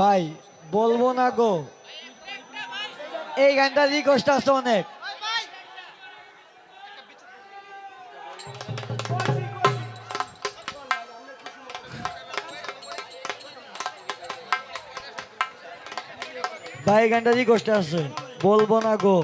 ভাই, বলব না গো। এই গানটা রিকোয়েস্ট আছে অনেক। ভাই গানটা রিকোয়েস্ট আছে। বলব না গো।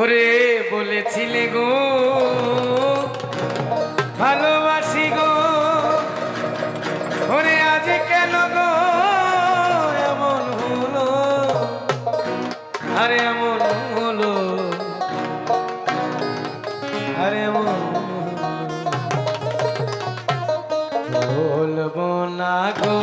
ওরে বলেছিলে গো, ভালোবাসি গো। ওরে আজ কেন গো, এমন হলো? আরে এমন হলো। আরে এমন। বলব না গো।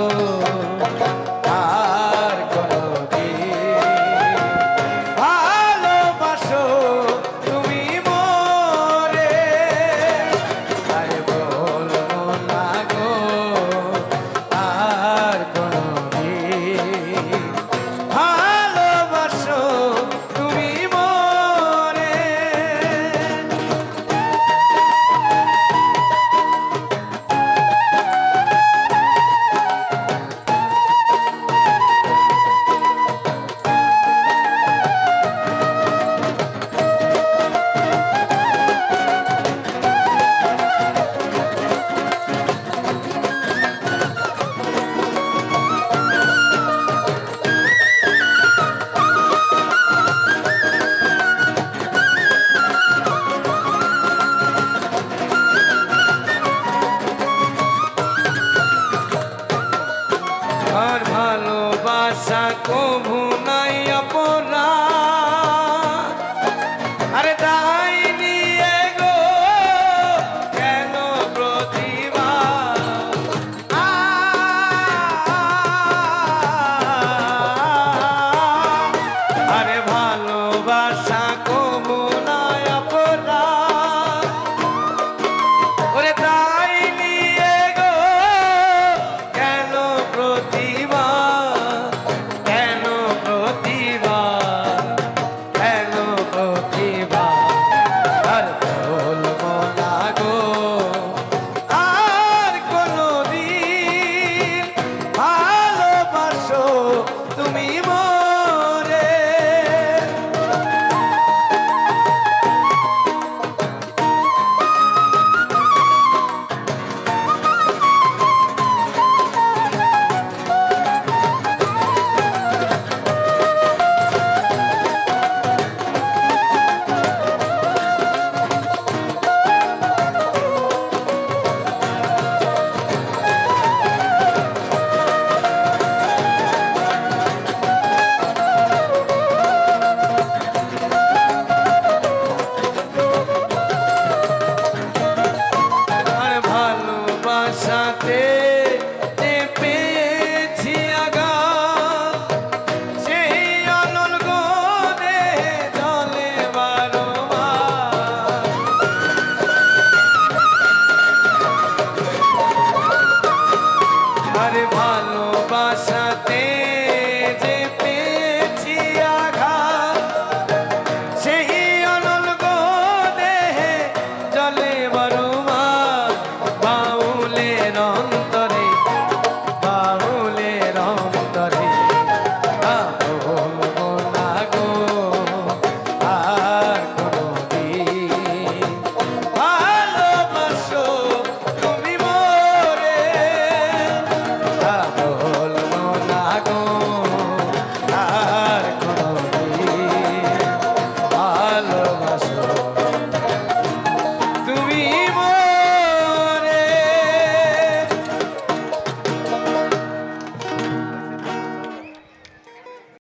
Namaste.